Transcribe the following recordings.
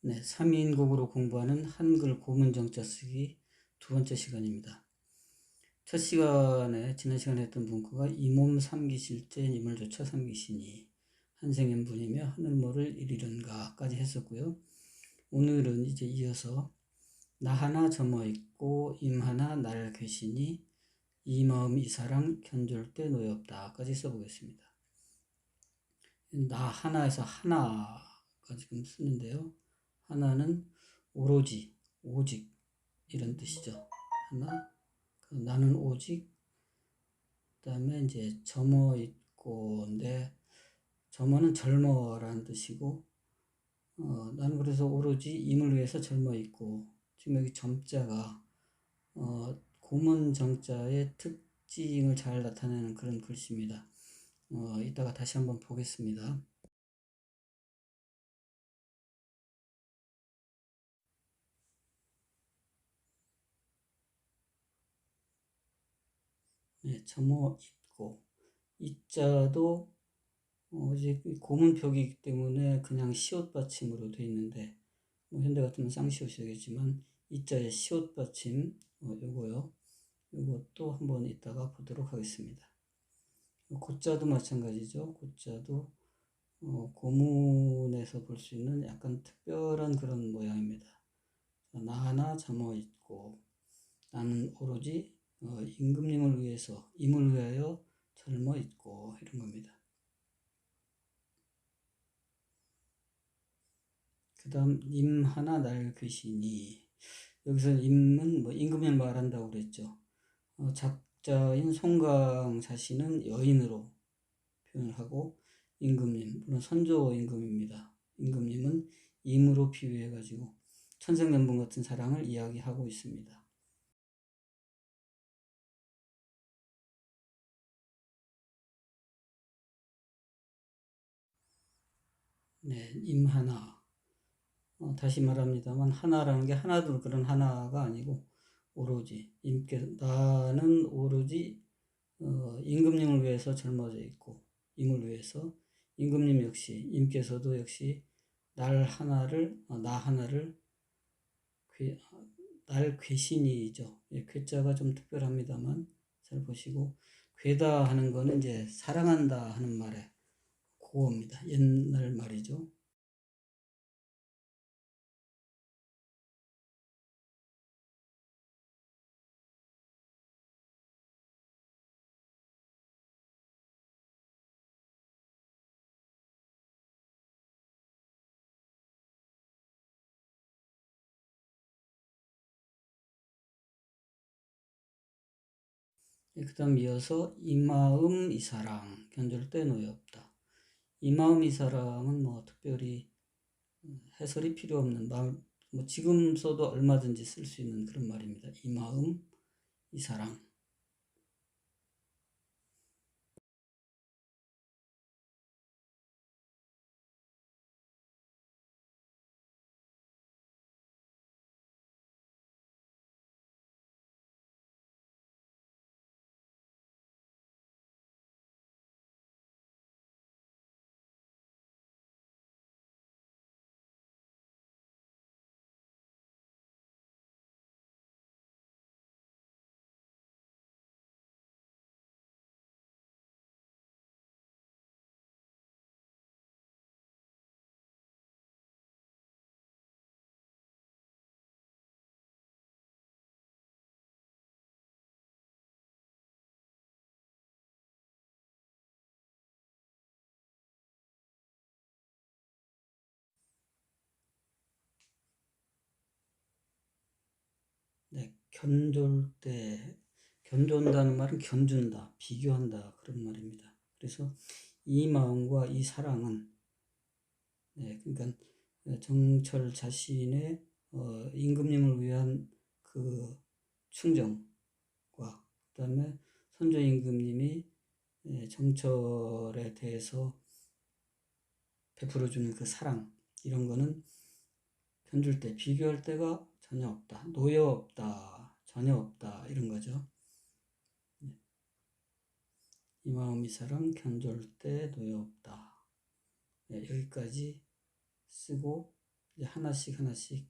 네, 3인국으로 공부하는 한글 고문 정자 쓰기 두 번째 시간입니다. 첫 시간에 지난 시간에 했던 문구가 이몸 삼기실제 님을 조차 삼기시니 한생연 분이며 하늘모를 이리른가까지 했었고요. 오늘은 이제 이어서 나 하나 저머 있고 임 하나 날 계시니 이 마음 이 사랑 견줄 때 노엽다까지 써보겠습니다. 나 하나에서 하나가 지금 쓰는데요. 하나는 오로지, 오직 이런 뜻이죠. 하나, 그 나는 오직, 그 다음에 이제 점어 있고인데 점어는 젊어라는 뜻이고 어, 나는 그래서 오로지 임을 위해서 젊어 있고 지금 여기 점자가 어, 고문 정자의 특징을 잘 나타내는 그런 글씨입니다. 어, 이따가 다시 한번 보겠습니다. 네, 점어 있고 이자도 어, 이제 고문 표기이기 때문에 그냥 시옷 받침으로 되어 있는데 뭐 현대 같으면 쌍시옷이 되겠지만 이자의 시옷 받침 어, 요거요. 요것도 한번 이따가 보도록 하겠습니다. 고자도 마찬가지죠. 고자도 어, 고문에서 볼 수 있는 약간 특별한 그런 모양입니다. 나 하나 점어 있고 나는 오로지 어, 임금님을 위해서 임을 위하여 젊어 있고 이런 겁니다. 그 다음 임 하나 날 계시니 여기서 임은 뭐 임금을 말한다고 그랬죠. 어, 작자인 송강 자신은 여인으로 표현을 하고 임금님 물론 선조 임금입니다. 임금님은 임으로 비유해 가지고 천생연분 같은 사랑을 이야기하고 있습니다. 네, 임 하나. 어, 다시 말합니다만 하나라는 게 하나둘 그런 하나가 아니고 오로지 임께 나는 오로지 어, 임금님을 위해서 젊어져 있고 임을 위해서 임금님 역시 임께서도 역시 날 하나를 어, 나 하나를 괴, 날 괴신이죠. 예, 괴자가 좀 특별합니다만 잘 보시고 괴다 하는 거는 이제 사랑한다 하는 말에 그겁니다. 옛날 말이죠. 그 다음 이어서 이 마음 이 사랑 견줄 때 노예 없다. 이 마음 이 사랑은 뭐 특별히 해설이 필요 없는 말, 뭐 지금 써도 얼마든지 쓸 수 있는 그런 말입니다. 이 마음 이 사랑. 견졸 때 견존다는 말은 견준다, 비교한다 그런 말입니다. 그래서 이 마음과 이 사랑은 네, 그러니까 정철 자신의 어, 임금님을 위한 그 충정과 그다음에 선조 임금님이 예, 정철에 대해서 베풀어 주는 그 사랑 이런 거는 견줄 때 비교할 때가 전혀 없다. 노여 없다. 전혀 없다. 이런 거죠. 네. 이 마음 이 사람 견줄 때 노여 없다. 네, 여기까지 쓰고 이제 하나씩 하나씩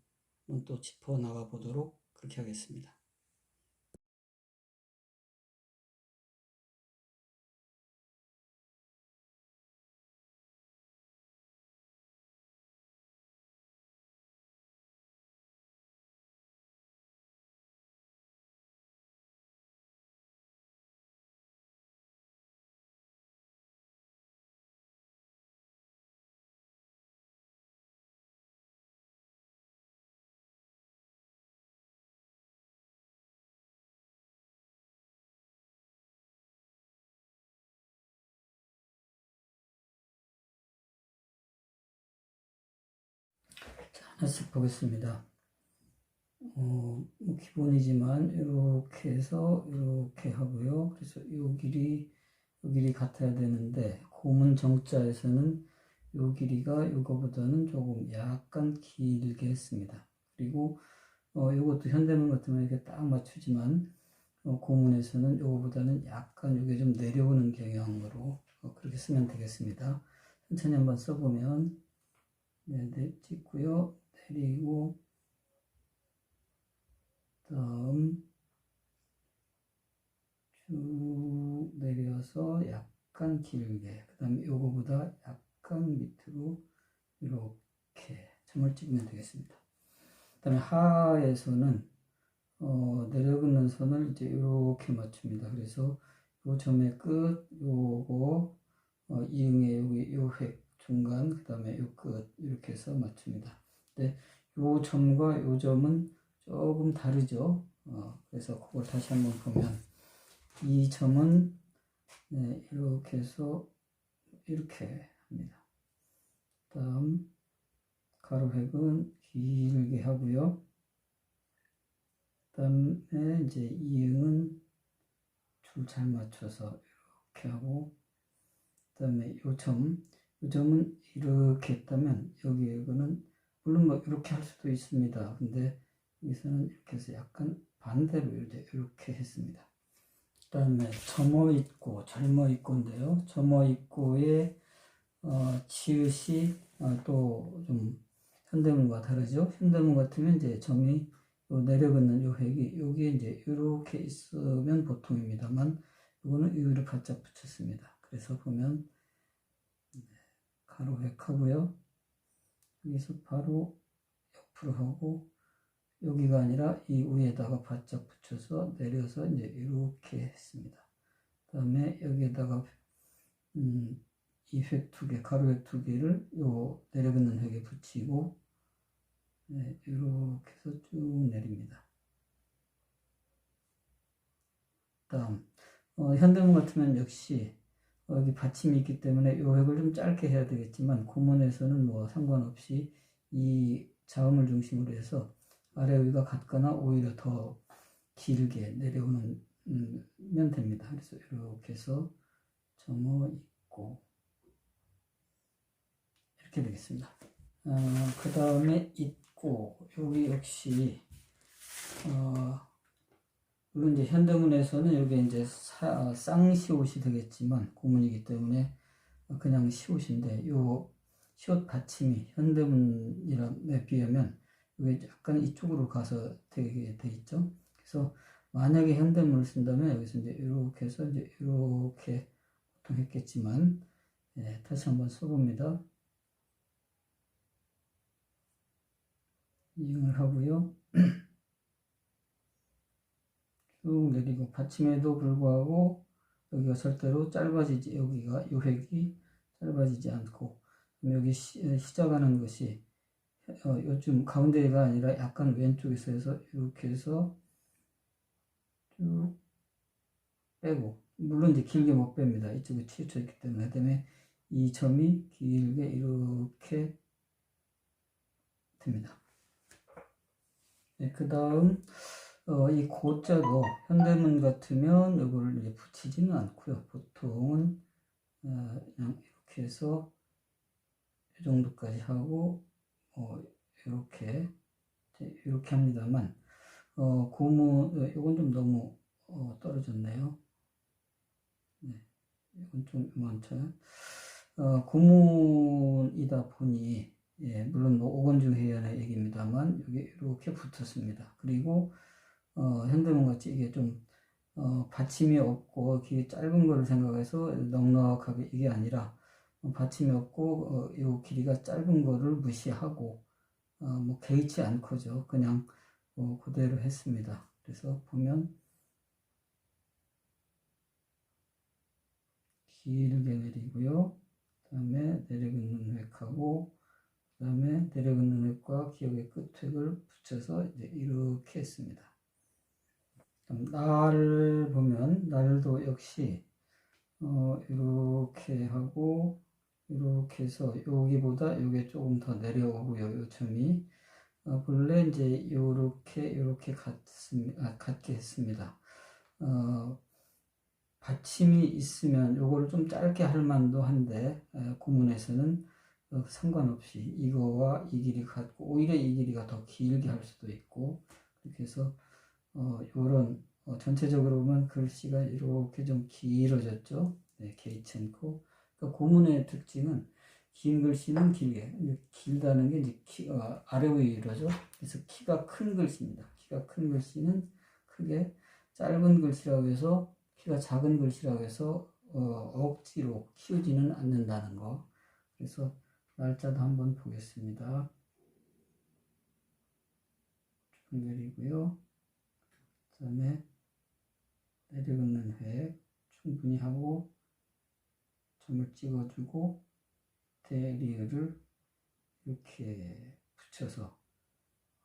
또 짚어 나가 보도록 그렇게 하겠습니다. 하나씩 보겠습니다. 어, 뭐 기본이지만 이렇게 해서 이렇게 하고요. 그래서 이 길이 이 길이 같아야 되는데 고문 정자에서는 이 길이가 이거보다는 조금 약간 길게 했습니다. 그리고 어, 이것도 현대문 같으면 이렇게 딱 맞추지만 어, 고문에서는 이거보다는 약간 이게 좀 내려오는 경향으로 어, 그렇게 쓰면 되겠습니다. 천천히 한번 써보면 네, 네, 찍고요. 내리고 다음 쭉 내려서 약간 길게 그 다음에 요거보다 약간 밑으로 이렇게 점을 찍으면 되겠습니다. 그 다음에 하에서는 어, 내려긋는 선을 이제 이렇게 맞춥니다. 그래서 요 점의 끝 요거 어, 이응의 여기 요획 중간 그 다음에 요 끝 이렇게 해서 맞춥니다. 근데 요 점과 요 점은 조금 다르죠. 어, 그래서 그걸 다시 한번 보면 이 점은 네, 이렇게 해서 이렇게 합니다. 다음 가로획은 길게 하고요. 다음에 이제 이응은 줄 잘 맞춰서 이렇게 하고 그다음에 요 점, 요 점은 이렇게 했다면 여기 이거는 물론 뭐 이렇게 할 수도 있습니다. 근데 여기서는 이렇게 해서 약간 반대로 이제 이렇게 했습니다. 그 다음에 점어 있고 젊어 있고인데요. 점어 있고의 어, 치읓이 어, 또좀 현대문과 다르죠. 현대문 같으면 이제 점이 요 내려긋는 요 획이 여기에 이제 이렇게 있으면 보통입니다만 이거는 위로 바짝 붙였습니다. 그래서 보면 가로 획하고요. 여기서 바로 옆으로 하고 여기가 아니라 이 위에다가 바짝 붙여서 내려서 이제 이렇게 했습니다. 그다음에 여기에다가 음, 이획 두 개, 가로획 두 개를 요 내려긋는 획에 붙이고 네, 이렇게 해서 쭉 내립니다. 다음 어, 현대문 같으면 역시 여기 받침이 있기 때문에 요 획을 좀 짧게 해야 되겠지만 고문에서는 뭐 상관없이 이 자음을 중심으로 해서 아래 위가 같거나 오히려 더 길게 내려오는 음, 면 됩니다. 그래서 이렇게 해서 점어 있고 이렇게 되겠습니다. 어, 그 다음에 있고 여기 역시 어, 물론 이제 현대문에서는 여기 이제 사, 쌍시옷이 되겠지만 고문이기 때문에 그냥 시옷인데 요 시옷 받침이 현대문이랑에 비하면 이게 약간 이쪽으로 가서 되게 돼 있죠. 그래서 만약에 현대문을 쓴다면 여기서 이제 이렇게 해서 이제 이렇게 보통 했겠지만 예, 다시 한번 써봅니다. 이응을 하고요. 쭉 내리고 받침에도 불구하고 여기가 절대로 짧아지지 여기가 요획이 짧아지지 않고 여기 시, 시작하는 것이 어, 요즘 가운데가 아니라 약간 왼쪽에서 해서 이렇게 해서 쭉 빼고 물론 이제 길게 못 뺍니다. 이쪽에 치우쳐 있기 때문에 그다음에 이 점이 길게 이렇게 됩니다. 네, 그 다음 어, 이 고자도 현대문 같으면 이거를 이제 붙이지는 않고요. 보통은 어, 그냥 이렇게 해서 이 정도까지 하고 어, 이렇게 이렇게 합니다만 어, 고무 이건 좀 너무 어, 떨어졌네요. 네, 이건 좀 많죠. 어, 고문이다 보니 예, 물론 뭐 오건주 회원에 여기 이렇게 붙었습니다. 그리고 어, 현대문 같이 이게 좀 어, 받침이 없고 길 짧은 거를 생각해서 넉넉하게 이게 아니라 어, 받침이 없고 어, 요 길이가 짧은 거를 무시하고 어, 뭐 개의치 않고죠. 그냥 어, 그대로 했습니다. 그래서 보면 길게 내리고요. 그 다음에 내려긋는 획하고 그 다음에 내려긋는 획과 기역의 끝획을 붙여서 이제 이렇게 했습니다. 날을 보면 날도 역시 어, 이렇게 하고 이렇게 해서 여기보다 요게 조금 더 내려오고요. 요 점이 어, 본래 이제 요렇게 요렇게 같습니다. 아, 같게 했습니다. 어, 받침이 있으면 요거를 좀 짧게 할 만도 한데 에, 구문에서는 어, 상관없이 이거와 이 길이 같고 오히려 이 길이가 더 길게 할 수도 있고 그렇게 해서 어, 요런 어, 전체적으로 보면 글씨가 이렇게 좀 길어졌죠. 네, 않고 그러니까 고문의 특징은 긴 글씨는 길게 길다는 게 이제 키, 어, 아래 위로죠. 그래서 키가 큰 글씨입니다. 키가 큰 글씨는 크게 짧은 글씨라고 해서 키가 작은 글씨라고 해서 어, 억지로 키우지는 않는다는 거. 그래서 날짜도 한번 보겠습니다. 쭉 내리고요. 그 다음에 내려긋는 획 충분히 하고 점을 찍어주고 대리를 이렇게 붙여서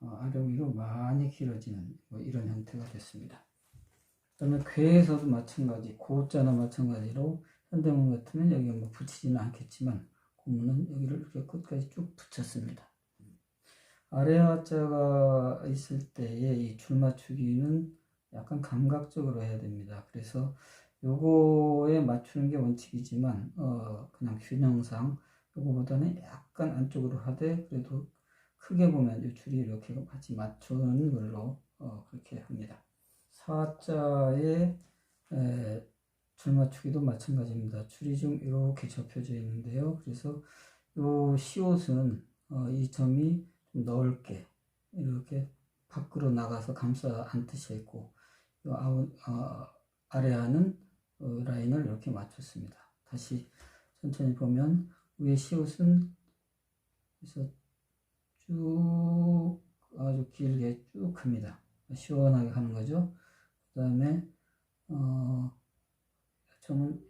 어, 아래 위로 많이 길어지는 뭐 이런 형태가 됐습니다. 그 다음에 괴에서도 마찬가지 고자나 마찬가지로 현대문 같으면 여기 뭐 붙이지는 않겠지만 고문은 여기를 이렇게 끝까지 쭉 붙였습니다. 아래 하자가 있을 때의 이 줄 맞추기는 약간 감각적으로 해야 됩니다. 그래서 요거에 맞추는 게 원칙이지만 어 그냥 균형상 요거보다는 약간 안쪽으로 하되 그래도 크게 보면 이 줄이 이렇게 같이 맞추는 걸로 어 그렇게 합니다. 사자의 에, 줄 맞추기도 마찬가지입니다. 줄이 좀 이렇게 접혀져 있는데요. 그래서 요 시옷은 어, 이 점이 좀 넓게 이렇게 밖으로 나가서 감싸 안듯이 요 어, 아래하는 어, 라인을 이렇게 맞췄습니다. 다시 천천히 보면 위에 시옷은 그래서 쭉 아주 길게 쭉 큽니다. 시원하게 하는 거죠. 그 다음에 어, 점을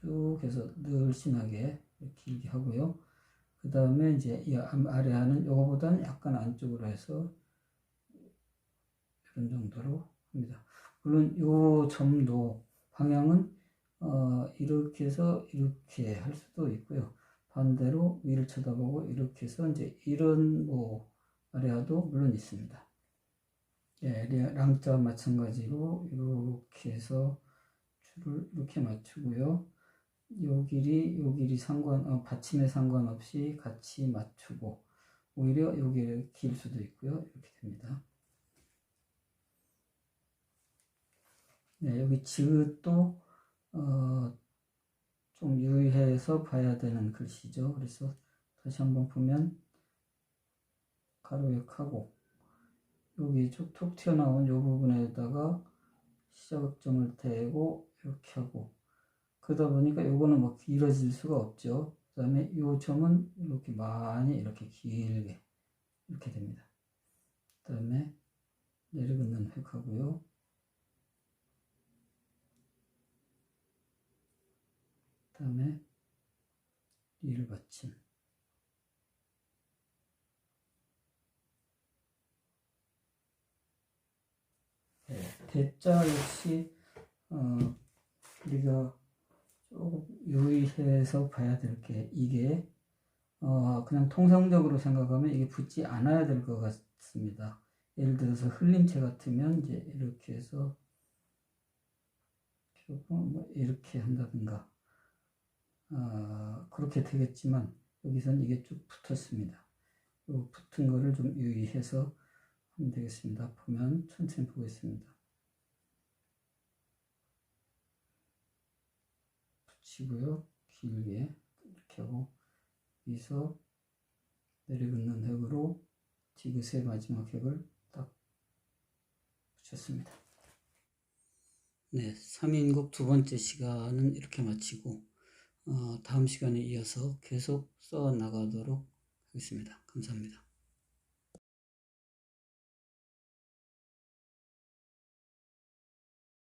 쭉 해서 늘씬하게 길게 하고요. 그 다음에 이제 이 아래 하는 요거보다는 약간 안쪽으로 해서 이런 정도로 합니다. 물론 요 점도 방향은 어, 이렇게 해서 이렇게 할 수도 있고요. 반대로 위를 쳐다보고 이렇게 해서 이제 이런 뭐 아래아도 물론 있습니다. 예, 랑자 마찬가지로 이렇게 해서 줄을 이렇게 맞추고요. 요 길이 요 길이 상관 어, 받침에 상관없이 같이 맞추고 오히려 여기를 길 수도 있고요. 이렇게 됩니다. 네, 여기 지읒도 어, 좀 유의해서 봐야 되는 글씨죠. 그래서 다시 한번 보면 가로역하고 여기 툭툭 튀어나온 이 부분에다가 시작점을 대고 이렇게 하고 그러다 보니까 요거는 뭐 길어질 수가 없죠. 그 다음에 요 점은 이렇게 많이 이렇게 길게 이렇게 됩니다. 그 다음에 내려긋는 획하고요. 다음에 리를 받침 네, 대자 역시 어, 우리가 조금 유의해서 봐야 될 게 이게 어, 그냥 통상적으로 생각하면 이게 붙지 않아야 될 것 같습니다. 예를 들어서 흘림체 같으면 이제 이렇게 해서 조금 뭐 이렇게 한다든가 어, 그렇게 되겠지만 여기선 이게 쭉 붙었습니다. 요 붙은 거를 좀 유의해서 하면 되겠습니다. 보면 천천히 보겠습니다. 붙이고요. 길게 이렇게 하고 여기서 내려긋는 획으로 디귿의 마지막 획을 딱 붙였습니다. 네, 3인국 두 번째 시간은 이렇게 마치고 어, 다음 시간에 이어서 계속 써 나가도록 하겠습니다. 감사합니다.